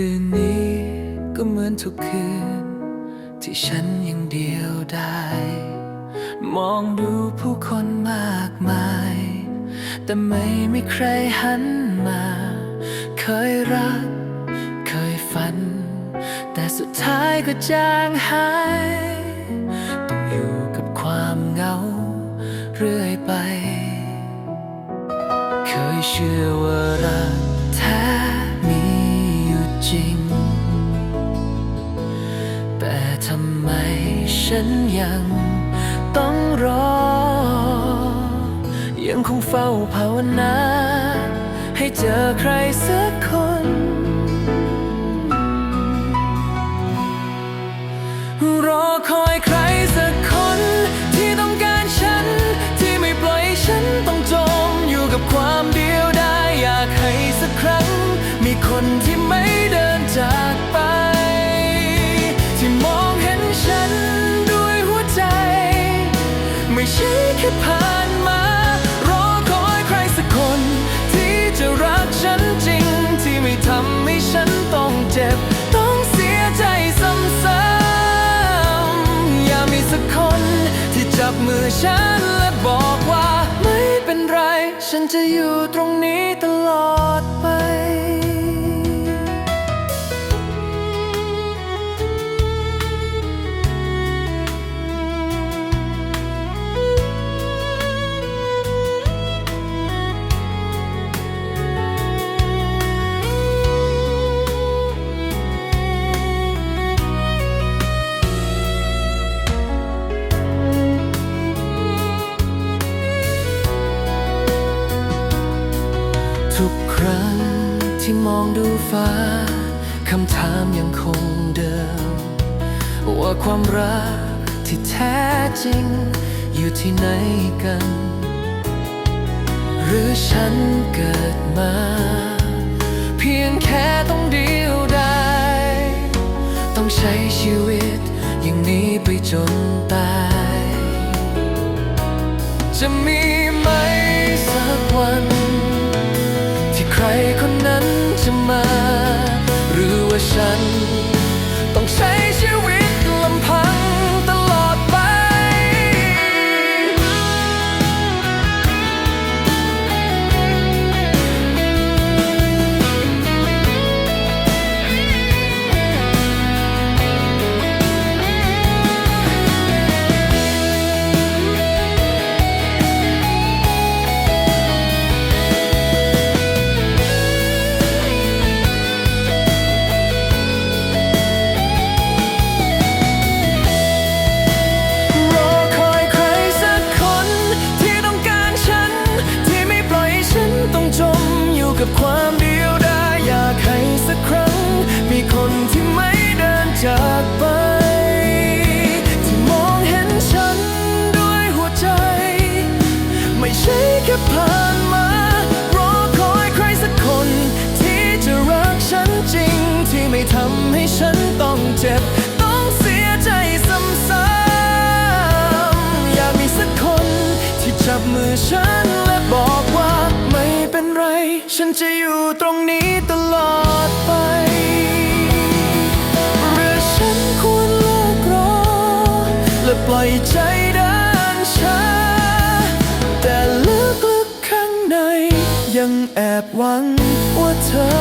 คืนนี้ก็เหมือนทุกคืน ที่ฉันยังเดียวได้มองดูผู้คนมากมาย แต่ไม่มีใครหันมา เคยรัก เคยฝัน แต่สุดท้ายก็จางหาย ต้องอยู่กับความเหงา เรื่อยไป เคยเชื่อว่ารัก ฉันยังต้องรอ ยังคงเฝ้าภาวนา ให้เจอใครสักคน รอคอยใครสักคน ที่ต้องการฉัน ที่ไม่ปล่อยฉันต้องจมอยู่กับความเดียวดายอยากให้สักครั้ง มีคนที่ ที่ผ่านมา รอคอยใครสักคน ที่จะรักฉันจริง ที่ไม่ทำให้ฉันต้องเจ็บ ต้องเสียใจซ้ำๆอย่ามีสักคน ที่จับมือฉันและบอกว่า ไม่เป็นไร ฉันจะอยู่ตรงนี้ ที่มองดูฟ้า คำถามยังคงเดิม ว่าความรักที่แท้จริง อยู่ที่ไหนกัน หรือฉันเกิดมา เพียงแค่ต้องเดียวดายต้องใช้ชีวิตอย่างนี้ไปจนตาย จะมีไหมสักวัน ที่ใครคนนั้น จะมา หรือว่าฉัน ฉันและบอกว่าไม่เป็นไร ฉันจะอยู่ตรงนี้ตลอดไปหรือฉันควรเลิกรอ และปล่อยใจเดินช้า แต่ลึกๆข้างใน ยังแอบหวังว่าเธอ